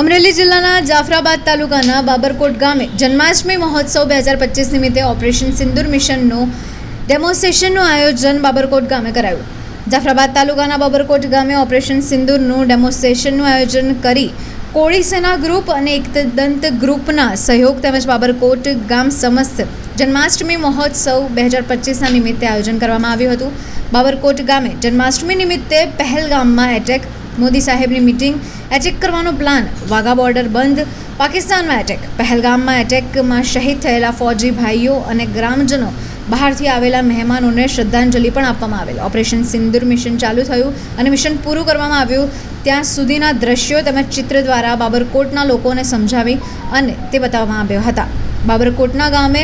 અમરેલી જિલ્લાના જાફરાબાદ તાલુકાના બાબરકોટ ગામે જન્માષ્ટમી મહોત્સવ બે હજાર પચીસ નિમિત્તે ઓપરેશન સિંદૂર મિશનનું ડેમોન્સ્ટ્રેશનનું આયોજન બાબરકોટ ગામે કરાયું. જાફરાબાદ તાલુકાના બાબરકોટ ગામે ઓપરેશન સિંદૂરનું ડેમોન્સ્ટ્રેશનનું આયોજન કરી કોળી સેના ગ્રુપ અને એકદંત ગ્રુપના સહયોગ તેમજ બાબરકોટ ગામ સમસ્ત જન્માષ્ટમી મહોત્સવ બે હજાર પચીસના નિમિત્તે આયોજન કરવામાં આવ્યું હતું. બાબરકોટ ગામે જન્માષ્ટમી નિમિત્તે પહેલગામમાં એટેક મોદી સાહેબની મિટિંગ એટેક કરવાનો પ્લાન. વાઘા બોર્ડર બંધ. પાકિસ્તાનમાં એટેક. પહેલગામમાં એટેકમાં શહીદ થયેલા ફૌજી ભાઈઓ અને ગ્રામજનો બહારથી આવેલા મહેમાનોને શ્રદ્ધાંજલિ પણ આપવામાં આવેલ. ઓપરેશન સિંદૂર મિશન ચાલુ થયું અને મિશન પૂરું કરવામાં આવ્યું. ત્યાં સુધીના દ્રશ્યો તેમજ ચિત્ર દ્વારા બાબરકોટના લોકોને સમજાવી અને તે બતાવવામાં આવ્યા હતા. બાબરકોટના ગામે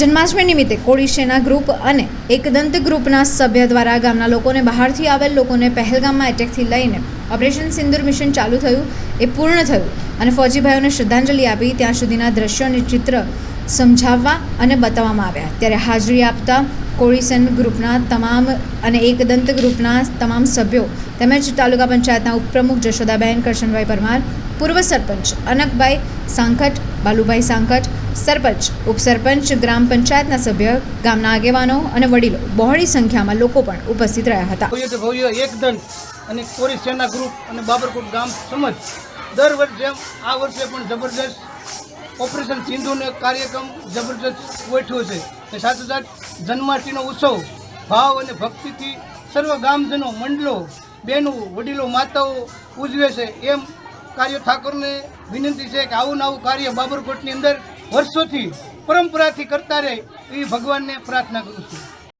જન્માષ્ટમી નિમિત્તે કોળી ગ્રુપ અને એકદંત ગ્રુપના સભ્ય દ્વારા ગામના લોકોને બહારથી આવેલ લોકોને પહેલગામમાં એટેકથી લઈને ઓપરેશન સિંદૂર મિશન ચાલુ થયું, એ પૂર્ણ થયું અને ફૌજી ભાઈઓને શ્રદ્ધાંજલિ આપી ત્યાં સુધીના દ્રશ્યો અને ચિત્ર સમજાવવા અને બતાવવામાં આવ્યા. ત્યારે હાજરી આપતા કોળીસન ગ્રુપના તમામ અને એકદંત ગ્રુપના તમામ સભ્યો તેમજ તાલુકા પંચાયતના ઉપપ્રમુખ જશોદાબેન, કરશનભાઈ પરમાર, પૂર્વ સરપંચ અનકભાઈ સાંખટ, બાલુભાઈ સાંખટ, સરપંચ, ઉપસરપંચ, ગ્રામ પંચાયતના સભ્ય, ગામના આગેવાનો અને વડીલો બહોળી સંખ્યામાં લોકો પણ ઉપસ્થિત રહ્યા હતા. એકદંત અને કોરી સેના ગ્રુપ અને બાબરકોટ ગામ સમજ દર વર્ષે આ વર્ષે પણ જબરદસ્ત ઓપરેશન સિંધુનો કાર્યક્રમ જબરદસ્ત ગોઠવ્યો છે. સાથે સાથે જન્માષ્ટમીનો ઉત્સવ ભાવ અને ભક્તિથી સર્વ ગામજનો, મંડળો બહેનો વડીલો, માતાઓ ઉજવે છે. એમ કાર્ય ઠાકોરને વિનંતી છે કે આવું ને આવું કાર્ય બાબરકોટની અંદર વર્ષોથી પરંપરાથી કરતા રહે એવી ભગવાનને પ્રાર્થના કરું છું.